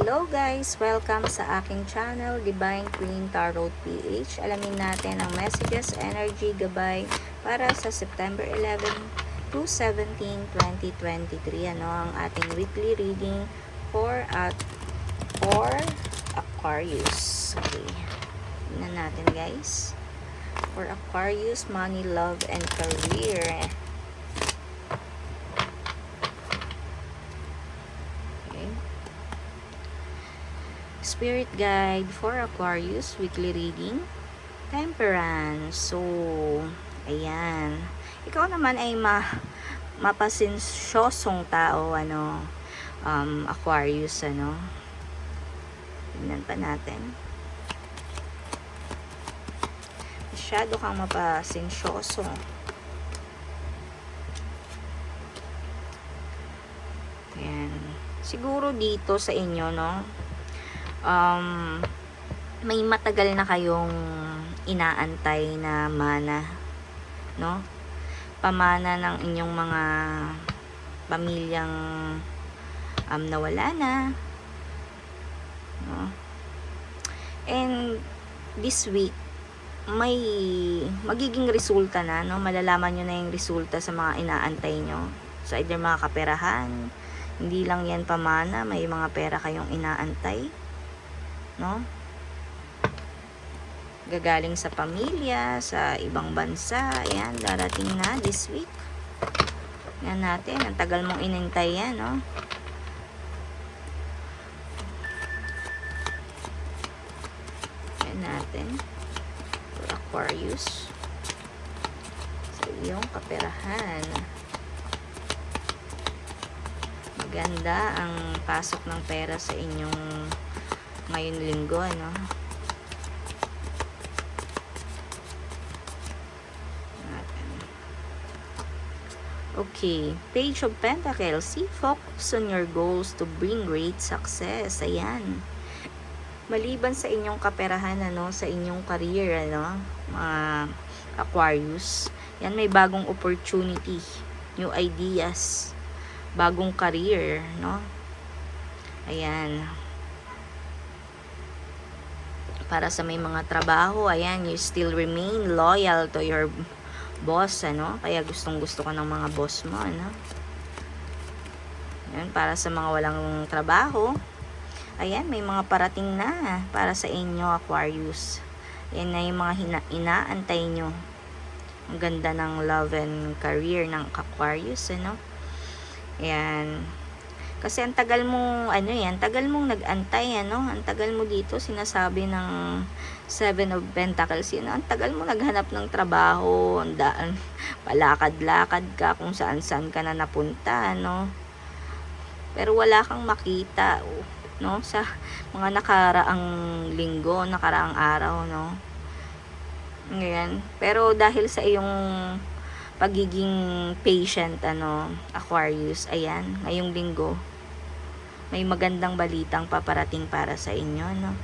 Hello guys! Welcome sa aking channel, Divine Queen Tarot PH. Alamin natin ang messages, energy, gabay para sa September 11 to 17, 2023. Ano ang ating weekly reading for at for Aquarius. Okay. Tingnan natin guys. For Aquarius, money, love, and career. Okay. Spirit Guide for Aquarius weekly reading. Temperance. So, ayan. Ikaw naman ay ma mapasensyosong tao, ano, um, Aquarius, ano. Tignan pa natin. Masyado kang mapasensyoso. Ayan. Siguro dito sa inyo, no, um, may matagal na kayong inaantay na mana, no? Pamana ng inyong mga pamilyang um, nawala na, no? And this week, may magiging resulta na, no? Malalaman nyo na yung resulta sa mga inaantay nyo. So, either mga kaperahan, hindi lang yan pamana, may mga pera kayong inaantay no? Gagaling sa pamilya, sa ibang bansa, ayan, darating na this week. Yan natin, ang tagal mong inintay yan, no? Yan natin. Aquarius. Sa iyong kaperahan. Maganda ang pasok ng pera sa inyong ngayon linggo, ano? Okay. Page of Pentacles. See, focus on your goals to bring great success. Ayan. Maliban sa inyong kaperahan, ano, sa inyong career, ano, mga Aquarius. Yan, may bagong opportunity. New ideas. Bagong career, no? Ayan para sa may mga trabaho, ayan, you still remain loyal to your boss, ano? Kaya gustong gusto ka ng mga boss mo, ano? Ayan, para sa mga walang trabaho, ayan, may mga parating na para sa inyo, Aquarius. Yan na yung mga hina inaantay nyo. Ang ganda ng love and career ng Aquarius, ano? Ayan. Kasi ang tagal mo, ano yan, tagal mong nag-antay, ano? Ang tagal mo dito, sinasabi ng Seven of Pentacles, yun, ang tagal mo naghanap ng trabaho, ang daan, palakad-lakad ka kung saan-saan ka na napunta, no? Pero wala kang makita, no? Sa mga nakaraang linggo, nakaraang araw, no? Ngayon. Pero dahil sa iyong pagiging patient, ano, Aquarius, ayan, ngayong linggo, may magandang balitang paparating para sa inyo, no?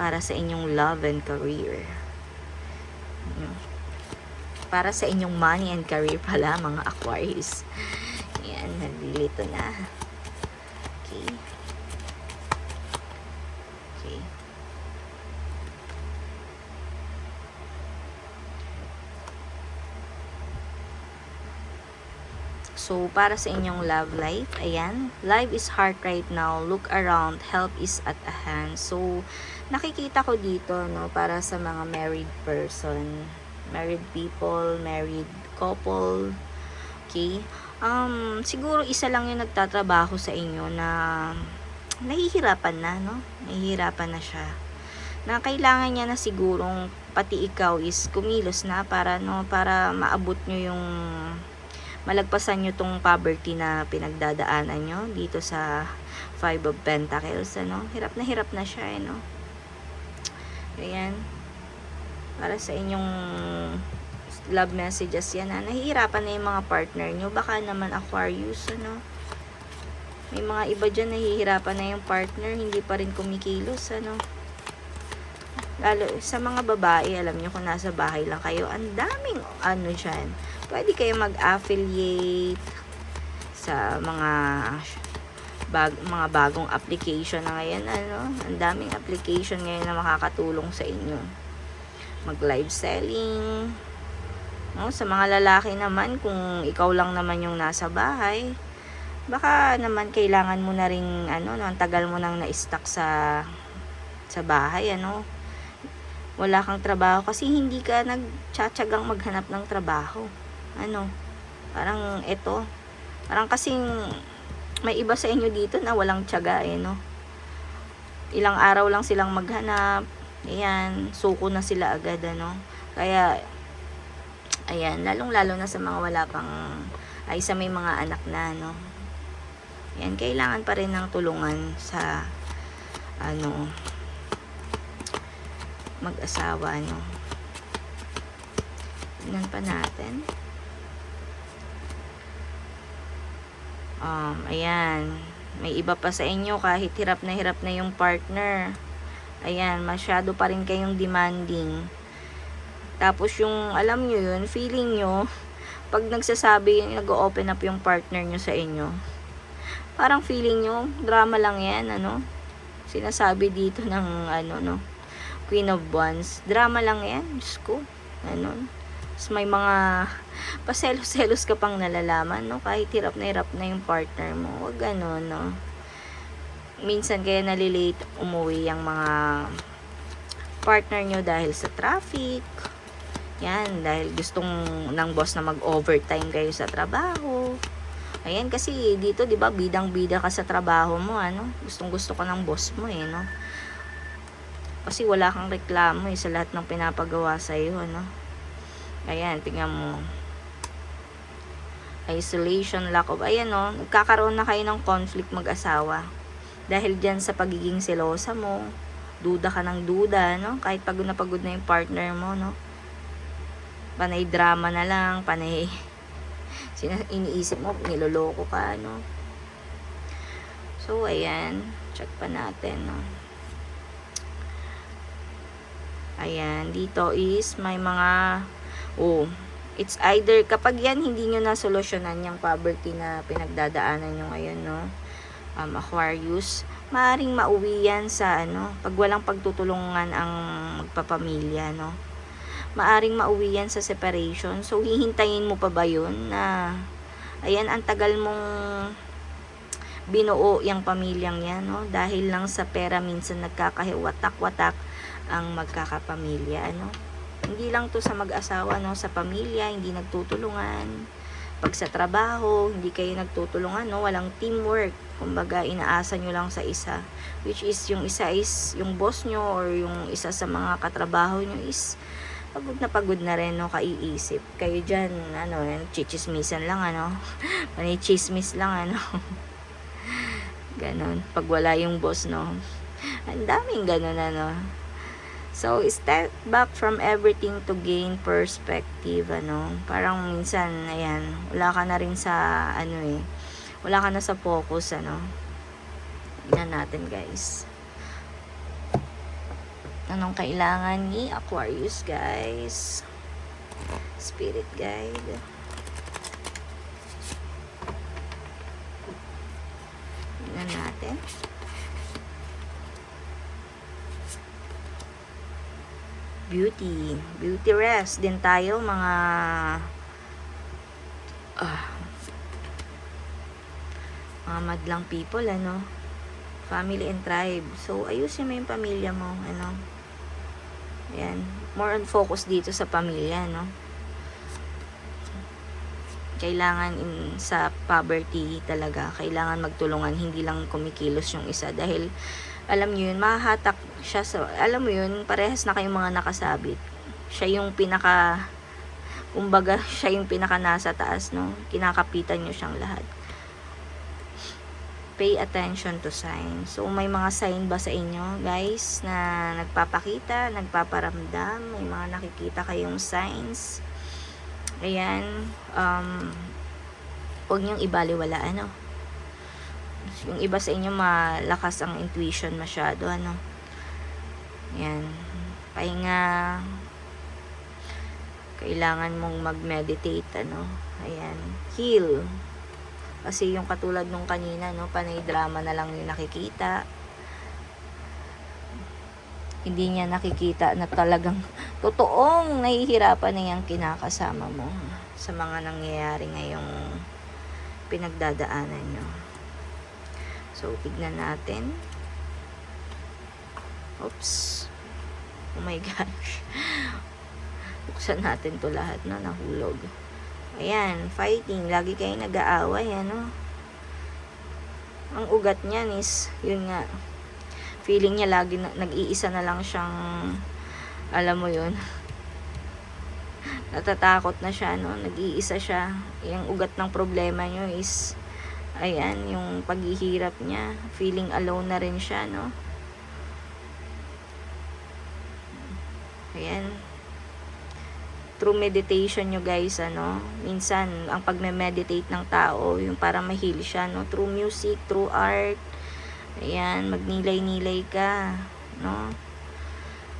Para sa inyong love and career. No? Para sa inyong money and career pala, mga Aquarius. Ayan, nalilito na. Okay. Okay. So, para sa inyong love life, ayan, life is hard right now, look around, help is at a hand. So, nakikita ko dito, no, para sa mga married person, married people, married couple, okay, um, siguro isa lang yung nagtatrabaho sa inyo na nahihirapan na, no, nahihirapan na siya. Na kailangan niya na sigurong pati ikaw is kumilos na para no para maabot nyo yung malagpasan nyo tong poverty na pinagdadaanan nyo dito sa Five of Pentacles, ano? Hirap na hirap na siya, eh, no? Ayan. Para sa inyong love messages yan, ha? Nahihirapan na yung mga partner nyo. Baka naman Aquarius, ano? May mga iba dyan nahihirapan na yung partner, hindi pa rin kumikilos, ano? Lalo, sa mga babae, alam nyo kung nasa bahay lang kayo, ang daming, ano dyan, pwede kayo mag-affiliate sa mga bag, mga bagong application na ngayon, ano, ang daming application ngayon na makakatulong sa inyo. Mag live selling, no? sa mga lalaki naman, kung ikaw lang naman yung nasa bahay, baka naman kailangan mo na rin, ano, no, ang tagal mo nang na-stuck sa, sa bahay, ano, wala kang trabaho kasi hindi ka nagtsatsagang maghanap ng trabaho. Ano, parang ito, parang kasing may iba sa inyo dito na walang tiyaga eh, no? Ilang araw lang silang maghanap. Ayan, suko na sila agad, ano? Kaya, ayan, lalong-lalo na sa mga wala pang, ay sa may mga anak na, no? Ayan, kailangan pa rin ng tulungan sa, ano, mag-asawa, no? Tignan pa natin. Um, ayan. May iba pa sa inyo kahit hirap na hirap na yung partner. Ayan, masyado pa rin kayong demanding. Tapos yung, alam nyo yun, feeling nyo, pag nagsasabi, nag-open up yung partner nyo sa inyo, parang feeling nyo, drama lang yan, ano? Sinasabi dito ng, ano, no? Queen of Wands. Drama lang yan, Diyos ko. Ano? Tapos may mga paselos-selos ka pang nalalaman, no? Kahit hirap na hirap na yung partner mo. Huwag ganun, no? Minsan kaya nalilate umuwi yung mga partner nyo dahil sa traffic. Yan, dahil gustong ng boss na mag-overtime kayo sa trabaho. Ayan, kasi dito, di ba, bidang-bida ka sa trabaho mo, ano? Gustong-gusto ka ng boss mo, eh, no? Kasi wala kang reklamo, eh, sa lahat ng pinapagawa sa'yo, ano? Ayan, tingnan mo. Isolation, lack of, ayan no, nagkakaroon na kayo ng conflict mag-asawa. Dahil dyan sa pagiging selosa mo, duda ka ng duda, no? Kahit pagod na pagod na yung partner mo, no? Panay drama na lang, panay sina iniisip mo, niloloko ka, no? So, ayan. Check pa natin, no? Ayan, dito is may mga oh, it's either kapag yan hindi nyo na solusyonan yung poverty na pinagdadaanan nyo ngayon, no? Um, Aquarius, maaring mauwi yan sa ano, pag walang pagtutulungan ang magpapamilya, no? Maaring mauwi yan sa separation. So, hihintayin mo pa ba yun na ayan, ang tagal mong binuo yung pamilyang yan, no? Dahil lang sa pera minsan nagkakahiwatak-watak ang magkakapamilya, ano? Hindi lang to sa mag-asawa, no? Sa pamilya, hindi nagtutulungan. Pag sa trabaho, hindi kayo nagtutulungan, no? Walang teamwork. Kumbaga, inaasa nyo lang sa isa. Which is, yung isa is, yung boss nyo or yung isa sa mga katrabaho nyo is, pagod na pagod na rin, no? Kaiisip. Kayo dyan, ano, chichismisan lang, ano? Panay chismis lang, ano? Ganon. Pag wala yung boss, no? Ang daming ganon, ano? So, step back from everything to gain perspective, ano. Parang minsan, ayan, wala ka na rin sa, ano eh, wala ka na sa focus, ano. Tignan natin, guys. Anong kailangan ni Aquarius, guys? Spirit guide. Tignan natin. Beauty. Beauty rest din tayo mga ah, mga madlang people, ano. Family and tribe. So, ayusin mo yung pamilya mo, ano. Ayan. More on focus dito sa pamilya, no. Kailangan in, sa poverty talaga, kailangan magtulungan, hindi lang kumikilos yung isa. Dahil, alam nyo yun, mahahatak siya sa, alam mo yun, parehas na kayong mga nakasabit. Siya yung pinaka, kumbaga, siya yung pinaka nasa taas, no? Kinakapitan nyo siyang lahat. Pay attention to signs. So, may mga sign ba sa inyo, guys, na nagpapakita, nagpaparamdam, may mga nakikita kayong signs. Ayan, um, huwag niyong ibaliwala, ano? Yung iba sa inyo malakas ang intuition masyado, ano? Yan. Pahinga. Kailangan mong mag-meditate, ano? Ayan. Heal. Kasi yung katulad nung kanina, no, panay drama na lang yung nakikita. Hindi niya nakikita na talagang totoong nahihirapan na yung kinakasama mo sa mga nangyayari ngayong pinagdadaanan nyo. So, tignan natin. Oops. Oh my gosh. Buksan natin to lahat na nahulog. Ayan, fighting. Lagi kayo nag-aaway, ano. Ang ugat niyan is, yun nga, feeling niya lagi na, nag-iisa na lang siyang, alam mo yun, natatakot na siya, no? Nag-iisa siya. Yung ugat ng problema niyo is, ayan, yung paghihirap niya. Feeling alone na rin siya, no? Ayan. Through meditation nyo guys, ano, minsan, ang pagme-meditate ng tao, yung para ma-heal siya, no? Through music, through art, ayan, magnilay-nilay ka, no?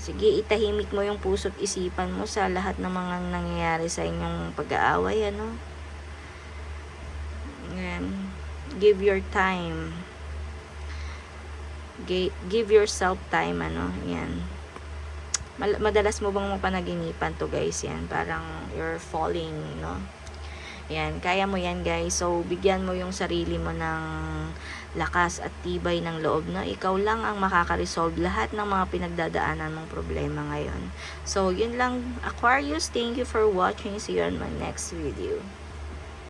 Sige, itahimik mo yung puso't isipan mo sa lahat ng mga nangyayari sa inyong pag-aaway, ano? Ayan. Give your time. Gi- Give yourself time, ano? Yan. Madalas mo bang mapanaginipan to guys yan? Parang you're falling no? Yan kaya mo yan guys. So bigyan mo yung sarili mo ng lakas at tibay ng loob no? Ikaw lang ang makaka-resolve lahat ng mga pinagdadaanan mong problema ngayon. So yun lang. Aquarius thank you for watching. See you on my next video